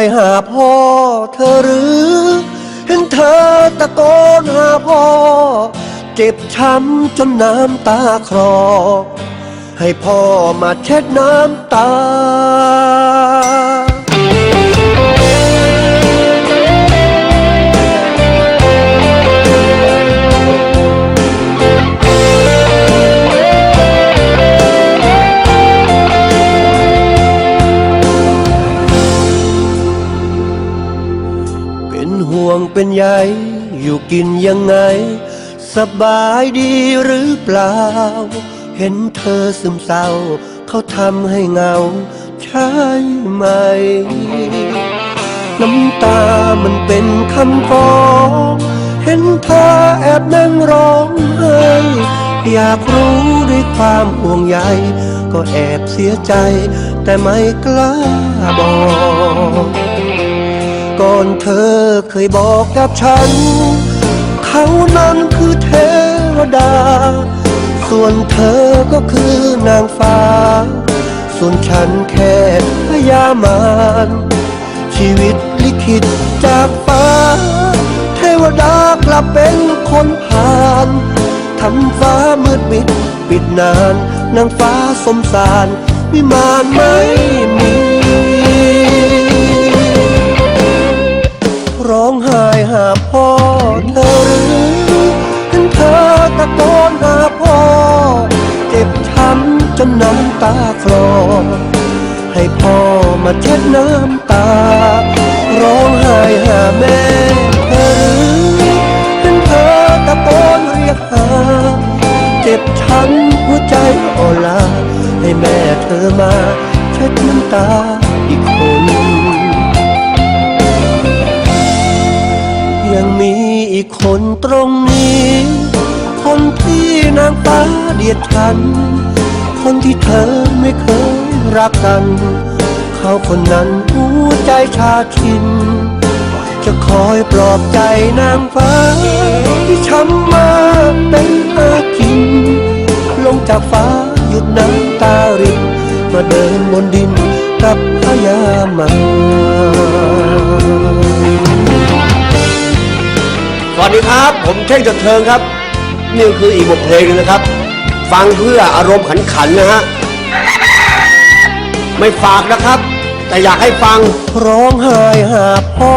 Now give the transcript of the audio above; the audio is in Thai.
องไห้หาพ่อเธอหรือ เห็นเธอตะโกนหาพ่อ เจ็บช้ำจนน้ำตาคลอให้พ่อมาเช็ดน้ำตา เป็นใยอยู่กินยังไง สบายดีหรือเปล่า เห็นเธอซึมเศร้า เขาทำให้เหงา ใช่ไหม น้ำตามันเป็นคำฟ้อง เห็นเธอแอบนั่งร้องไห้อยากรู้ด้วยความห่วงใยก็แอบเสียใจ แต่ไม่กล้าบอก ก่อนเธอเคยบอกกับฉัน เขานั้นคือเทวดา ส่วนเธอก็คือนางฟ้า ส่วนฉันแค่พยามารชีวิตลิขิตจากฟ้า เทวดากลับเป็นคนผ่านทำฟ้ามืดมิดปิดนาน นางฟ้าสมสารวิมานไม่มีำตาคลอให้พ่อมาเช็ดน้ำตา ร้องไห้หาแม่เธอหรือเห็นเธอตะโกนเรียกหา เจ็บช้ำหัวใจอ่อนลาให้แม่เธอมาเช็ดน้ำตาอีกคนยังมีอีกคนตรงนี้ คนที่นางฟ้าเดียดฉัน คนที่เธอไม่เคยรักกัน เขาคนนั้นหัวใจชาชิน จะคอยปลอบใจนางฟ้า ที่ช้ำมาเป็นอากิน ลงจากฟ้าหยุดน้ำตารินมาเดินบนดินกับพยามาสวัสดีครับ ผมเท่งจัดเทิงครับ นี่คืออีกบทเพลงนึงนะครับ ฟังเพื่ออารมณ์ขันขันๆนะฮะ ไม่ฝากนะครับ แต่อยากให้ฟังร้องไห้หาพ่อ